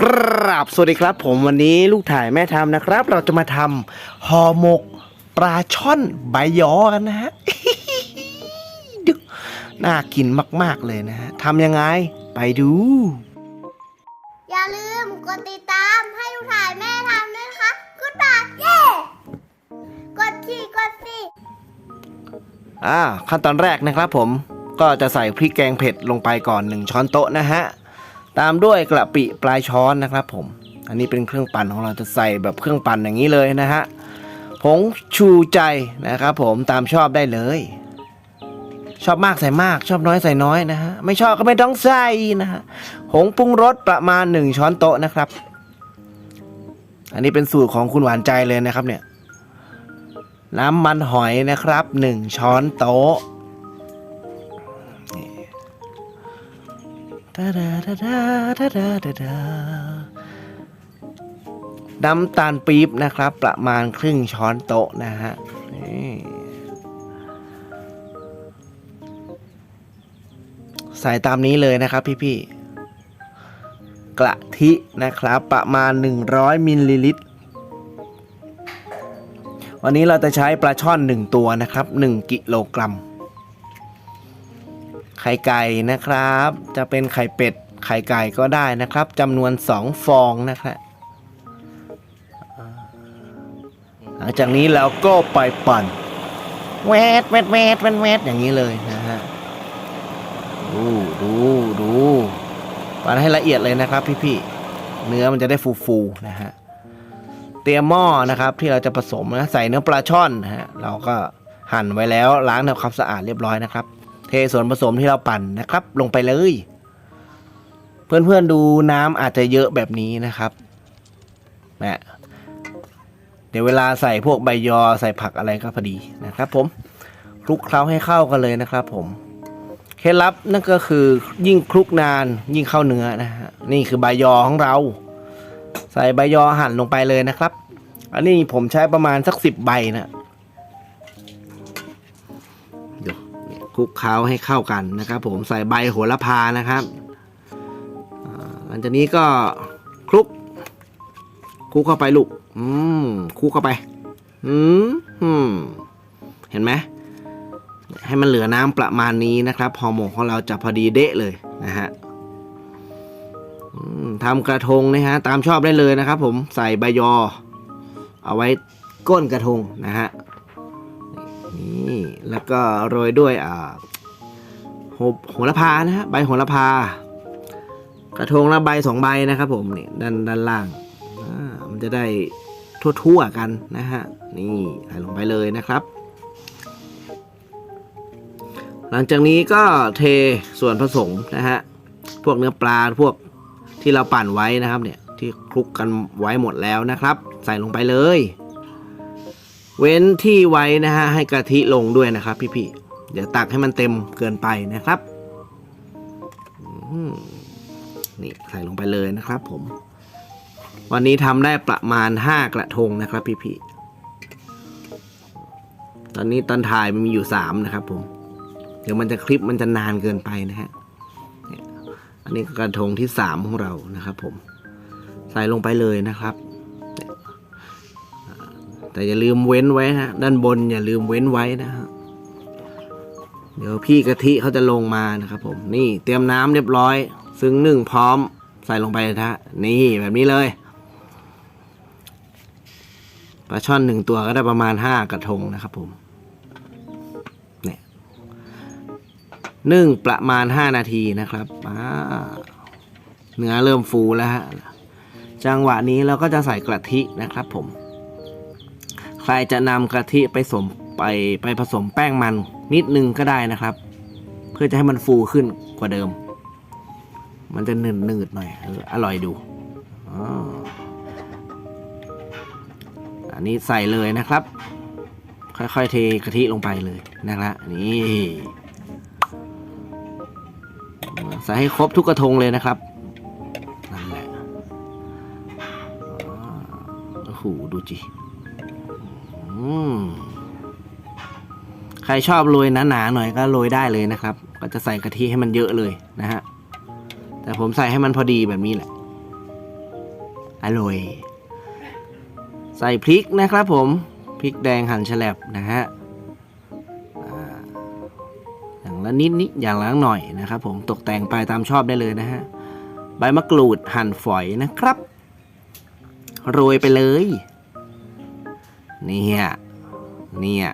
กราบสวัสดีครับ ผมวันนี้ลูกถ่ายแม่ทำนะครับ เราจะมาทำห่อหมกปลาช่อนใบยอกันนะฮะดูน่ากินมาก ๆ เลยนะฮะทำยังไงไปดู อย่าลืมกดติดตามให้ลูกถ่ายแม่ทำด้วยนะคะกดบาเย้กดขี่กดสิอ่าขั้นตอนแรกนะครับผมก็จะใส่พริกแกงเผ็ดลงไปก่อน1ช้อนโต๊ะนะฮะ ตามด้วยกระปิปลายช้อนนะครับผม อันนี้เป็นเครื่องปั่นของเราจะใส่แบบเครื่องปั่นอย่างนี้เลยนะฮะ ผงชูใจนะครับผมตามชอบได้เลย ชอบมากใส่มาก ชอบน้อยใส่น้อยนะฮะ ไม่ชอบก็ไม่ต้องใส่นะฮะ ผงปรุงรสประมาณ 1 ช้อนโต๊ะนะครับ อันนี้เป็นสูตรของคุณหวานใจเลยนะครับเนี่ย น้ำมันหอยนะครับ 1 ช้อนโต๊ะ ตาดาดาดาดาดาดาดาน้ำตาลปี๊บนะครับ ประมาณครึ่งช้อนโต๊ะนะฮะใส่ตามนี้เลยนะครับพี่ๆ กะทินะครับ ประมาณ 100มิลลิลิตร วันนี้เราจะใช้ปลาช่อน 1 ตัวนะครับ 1 กิโลกรัม ไข่ไก่นะครับ จะเป็นไข่เป็ดไข่ไก่ก็ได้นะครับจำนวน 2 ฟองนะครับหลังจากนี้เราก็ไปปั่นแวดแวดแวดแวดแวดอย่างนี้เลยนะฮะดูดูดูปั่นให้ละเอียดเลยนะครับพี่ๆเนื้อมันจะได้ฟูๆนะฮะเตรียมหม้อนะครับที่เราจะผสมนะใส่เนื้อปลาช่อนนะฮะเราก็หั่นไว้แล้วล้างทำความสะอาดเรียบร้อยนะครับ เทส่วนผสมที่เราปั่นนะครับ ลงไปเลย เพื่อนๆดูน้ำอาจจะเยอะแบบนี้นะครับแหมเดี๋ยวเวลาใส่พวกใบยอใส่ผักอะไรก็พอดีนะครับ ผมคลุกเคล้าให้เข้ากันเลยนะครับ ผมเคล็ดลับนั่นก็คือยิ่งคลุกนานยิ่งเข้าเนื้อนะฮะนี่คือใบยอของเรา ใส่ใบยอหั่นลงไปเลยนะครับ อันนี้ผมใช้ประมาณสักสิบใบนะ คลุกเคล้าให้เข้ากันนะครับ ผมใส่ใบโหระพานะครับหลังจากนี้ก็คลุกคลุกเข้าไปลูกอืมคลุกเข้าไปอืมอืมเห็นไหมให้มันเหลือน้ำประมาณนี้นะครับห่อหมกของเราจะพอดีเดะเลยนะฮะทำกระทงนะฮะตามชอบได้เลยนะครับ ผมใส่ใบยอ เอาไว้ก้นกระทงนะฮะ นี่แล้วก็โรยด้วยอ่าโหหระพานะฮะใบโหระพากระทงละใบสองใบนะครับ ผมนี่ด้านด้านล่างมันจะได้ทั่วๆกันนะฮะนี่ใส่ลงไปเลยนะครับ หลังจากนี้ก็เทส่วนผสมนะฮะพวกเนื้อปลาพวกที่เราปั่นไว้นะครับเนี่ยที่คลุกกันไว้หมดแล้วนะครับ ใส่ลงไปเลย เว้นที่ไว้นะฮะให้กะทิลงด้วยนะครับ พี่ๆเดี๋ยวตักให้มันเต็มเกินไปนะครับนี่ใส่ลงไปเลยนะครับ ผม วันนี้ทำได้ประมาณ5กระทงนะครับ พี่ๆตอนนี้ตอนถ่ายมันมีอยู่3นะครับ ผม เดี๋ยวมันจะคลิปมันจะนานเกินไปนะฮะอันนี้กระทงที่สามของเรานะครับ ผม ใส่ลงไปเลยนะครับ แต่อย่าลืมเว้นไว้ฮะ ด้านบนอย่าลืมเว้นไว้นะฮะเดี๋ยวพี่กะทิเขาจะลงมานะครับผมนี่เตรียมน้ำเรียบร้อย ซึ่งหนึ่งพร้อมใส่ลงไปนะฮะนี่แบบนี้เลยปลาช่อนหนึ่งตัวก็ได้ประมาณห้ากระทงนะครับผมเนี่ยนึ่งประมาณ5นาทีนะครับอ่าเนื้อเริ่มฟูแล้วฮะจังหวะนี้เราก็จะใส่กะทินะครับผม ใครจะนำกะทิไปสมไปไปผสมแป้งมันนิดนึงก็ได้นะครับ เพื่อจะให้มันฟูขึ้นกว่าเดิม มันจะหนืดหนืดหน่อยอออร่อยดูอาอันนี้ใส่เลยนะครับ ค่อยๆเทกะทิลงไปเลยนะครับนี่ใส่ให้ครบทุกกระทงเลยนะครับนั่นแหละโอ้โหดูจิอืม ใครชอบโรยหนาๆหน่อยก็โรยได้เลยนะครับ ก็จะใส่กะทิให้มันเยอะเลยนะฮะ แต่ผมใส่ให้มันพอดีแบบนี้แหละ อร่อย ใส่พริกนะครับผม พริกแดงหั่นแฉลบนะฮะอ่าอย่างละนิดนิดอย่างละหน่อยนะครับผม ตกแต่งไปตามชอบได้เลยนะฮะ ใบมะกรูดหั่นฝอยนะครับ โรยไปเลย เนี่ย เนี่ย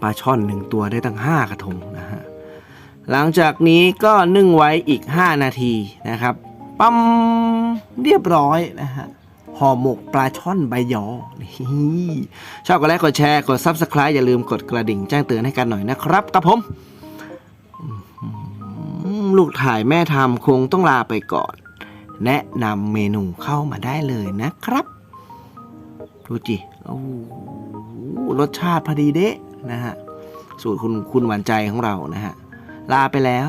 ปลาช่อนหนึ่งตัวได้ตั้งห้ากระทงนะฮะ หลังจากนี้ก็นึ่งไว้อีก 5 นาทีนะครับปั๊มเรียบร้อยนะฮะห่อหมกปลาช่อนใบยอ ชอบกดไลค์กดแชร์กด Subscribe อย่าลืมกดกระดิ่งแจ้งเตือนให้กันหน่อยนะครับกับผม ลูกถ่ายแม่ทำคงต้องลาไปก่อน แนะนำเมนูเข้ามาได้เลยนะครับ ดูจิโอ้โหรสชาติพอดีเดะนะฮะ สูตรคุณคุณหวานใจของเรานะฮะ ลาไปแล้ว